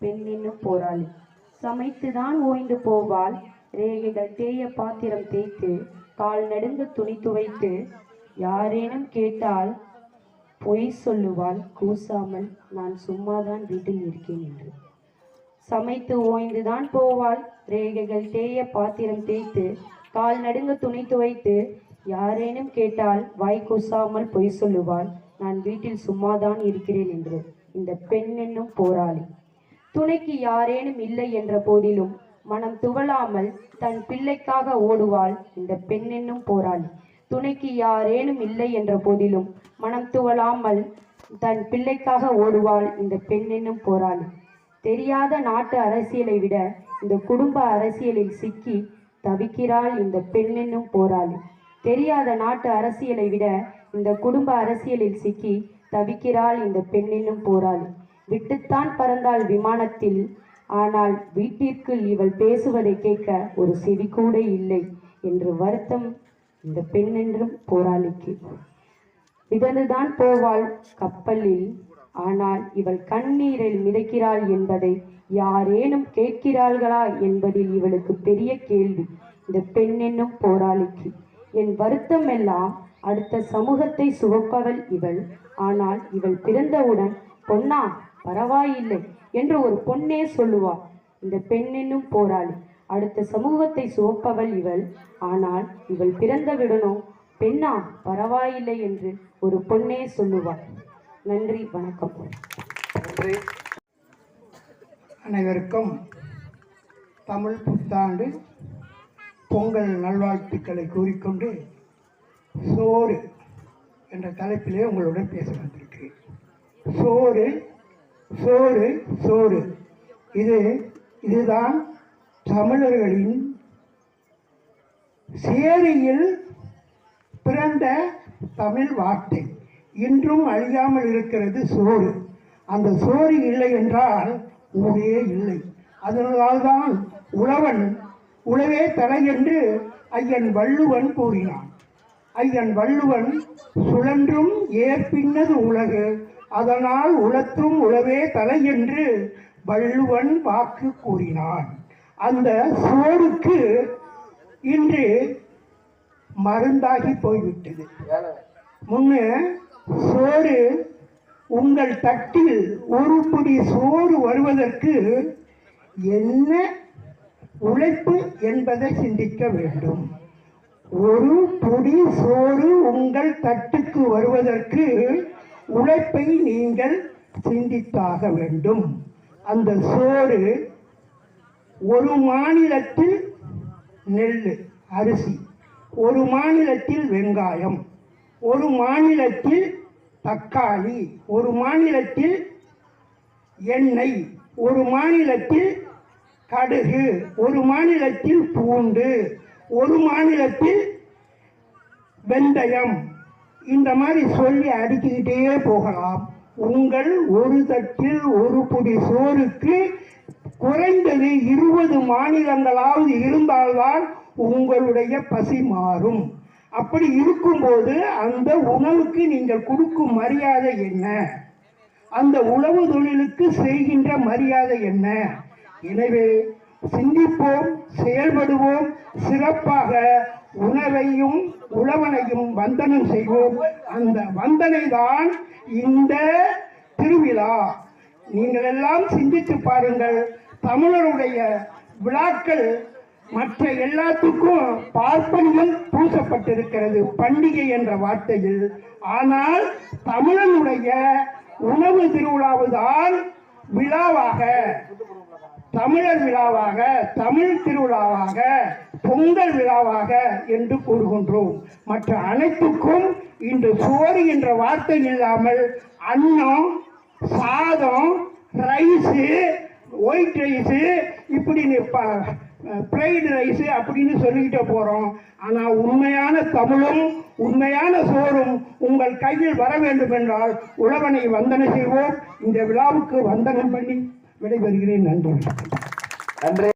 பெண் என்னும் போராளி. சமைத்துதான் ஓய்ந்து போவாள். ரேகைகள் தேய பாத்திரம் தேய்த்து கால் நடுங்க துணி துவைத்து யாரேனும் கேட்டால் பொய் சொல்லுவாள். கூசாமல் நான் சும்மாதான் வீட்டில் இருக்கேன் என்று. சமைத்து ஓய்ந்துதான் போவாள். ரேகைகள் தேய பாத்திரம் தேய்த்து கால் நடுங்க துணி துவைத்து யாரேனும் கேட்டால் வாய் கூசாமல் பொய் சொல்லுவாள். நான் வீட்டில் சும்மாதான் இருக்கிறேன் என்று. இந்த பெண் என்னும் போராளி. துணைக்கு யாரேனும் இல்லை என்ற போதிலும் மனம் துவளாமல் தன் பிள்ளைக்காக ஓடுவாள் இந்த பெண் என்னும் போராளி. துணைக்கு யாரேனும் இல்லை என்ற போதிலும் மனம் துவளாமல் தன் பிள்ளைக்காக ஓடுவாள் இந்த பெண் என்னும் போராளி. தெரியாத நாட்டு அரசியலை விட இந்த குடும்ப அரசியலில் சிக்கி தவிக்கிறாள் இந்த பெண் என்னும் போராளி. தெரியாத நாட்டு அரசியலை விட இந்த குடும்ப அரசியலில் சிக்கி தவிக்கிறாள் இந்த பெண் என்னும் போராளி. விட்டுத்தான் பறந்தாள் விமானத்தில். ஆனால் வீட்டிற்குள் இவள் பேசுவதை கேட்க ஒரு செவி கூட இல்லை என்று வருத்தம் இந்த பெண் என்றும் போராளிக்கு. மிதந்துதான் போவாள் கப்பலில். ஆனால் இவள் கண்ணீரில் மிதக்கிறாள் என்பதை யாரேனும் கேட்கிறாள்களா என்பதில் இவளுக்கு பெரிய கேள்வி. இந்த பெண் என்னும் போராளிக்கு. என் வருத்தம் எல்லாம் அடுத்த சமூகத்தை சுகப்பவள் இவள். ஆனால் இவள் பிறந்தவுடன் பொன்னா பரவாயில்லை என்று ஒரு பொண்ணே சொல்லுவாள் இந்த பெண் என்னும் போராளி. அடுத்த சமூகத்தை சுமப்பவள் இவள். ஆனால் இவள் பிறந்தவுடனோ? பெண்ணா? பரவாயில்லை என்று ஒரு பொண்ணே சொல்லுவாள் நன்றி வணக்கம். நன்றி. அனைவருக்கும் தமிழ் புத்தாண்டு பொங்கல் நல்வாழ்த்துக்களை கூறிக்கொண்டு சோறு என்ற தலைப்பிலே உங்களுடன் பேச வந்திருக்கிறேன். சோறு சோறு சோறு. இது இதுதான் தமிழர்களின் சேரியில் பிறந்த தமிழ் வார்த்தை. இன்றும் அழியாமல் இருக்கிறது சோறு. அந்த சோறு இல்லை என்றால் ஊரே இல்லை. அதனால்தான் உழவன் உழவே தலை என்று ஐயன் வள்ளுவன் கூறினான். ஐயன் வள்ளுவன் சுழன்றும் ஏற்பின்னது உலகு அதனால் உளத்தும் உழவே தலை என்று வள்ளுவன் வாக்கு கூறினான். அந்த சோறுக்கு இன்று மருந்தாகி போய்விட்டது. முன்ன சோறு உங்கள் தட்டில் ஒரு பிடி சோறு வருவதற்கு என்ன உழைப்பு என்பதை சிந்திக்க வேண்டும். ஒரு பொடி சோறு உங்கள் தட்டுக்கு வருவதற்கு உழைப்பை நீங்கள் சிந்தித்தாக வேண்டும். அந்த சோறு ஒரு மாநிலத்தில் நெல் அரிசி ஒரு மாநிலத்தில் வெங்காயம் ஒரு மாநிலத்தில் தக்காளி ஒரு மாநிலத்தில் எண்ணெய் ஒரு மாநிலத்தில் கடுகு ஒரு மாநிலத்தில் பூண்டு ஒரு மாநிலத்தில் வெந்தயம் இந்த மாதிரி சொல்லி அடிக்கிட்டே போகலாம். உங்கள் ஒரு தட்டில் ஒரு புடி சோறுக்கு குறைந்தது இருபது மாநிலங்களாவது இருந்தால்தான் உங்களுடைய பசி மாறும். அப்படி இருக்கும்போது அந்த உணவுக்கு நீங்கள் கொடுக்கும் மரியாதை என்ன? அந்த உழவு தொழிலுக்கு செய்கின்ற மரியாதை என்ன? எனவே சிந்திப்போம் செயல்படுவோம். சிறப்பாக உணவையும் உழவனையும் வந்தனம் செய்வோம். அந்த வந்தனை தான் இந்த திருவிழா. நீங்கள் எல்லாம் சிந்தித்து பாருங்கள். தமிழருடைய விழாக்கள் மற்ற எல்லாத்துக்கும் பார்ப்பனியம் பூசப்பட்டிருக்கிறது பண்டிகை என்ற வார்த்தையில். ஆனால் தமிழனுடைய உணவு திருவிழாவுதான் விழாவாக. தமிழர் விழாவாக தமிழ் திருவிழாவாக. பொங்கல் விழாவாக என்று கூறுகின்றோம். மற்ற அனைத்துக்கும் இன்று சோறு என்ற வார்த்தை இல்லாமல் அன்னம் சாதம் ரைஸு ஒயிட் ரைஸு இப்படி ஃப்ரைடு ரைஸு அப்படின்னு சொல்லிக்கிட்டே போகிறோம் ஆனால் உண்மையான தமிழும் உண்மையான சோறும் உங்கள் கையில் வர வேண்டும் என்றால் உழவனை வந்தனை செய்வோம். இந்த விழாவுக்கு வந்தனம் பண்ணி விடைபெறுகிறேன். நன்றி. நன்றி.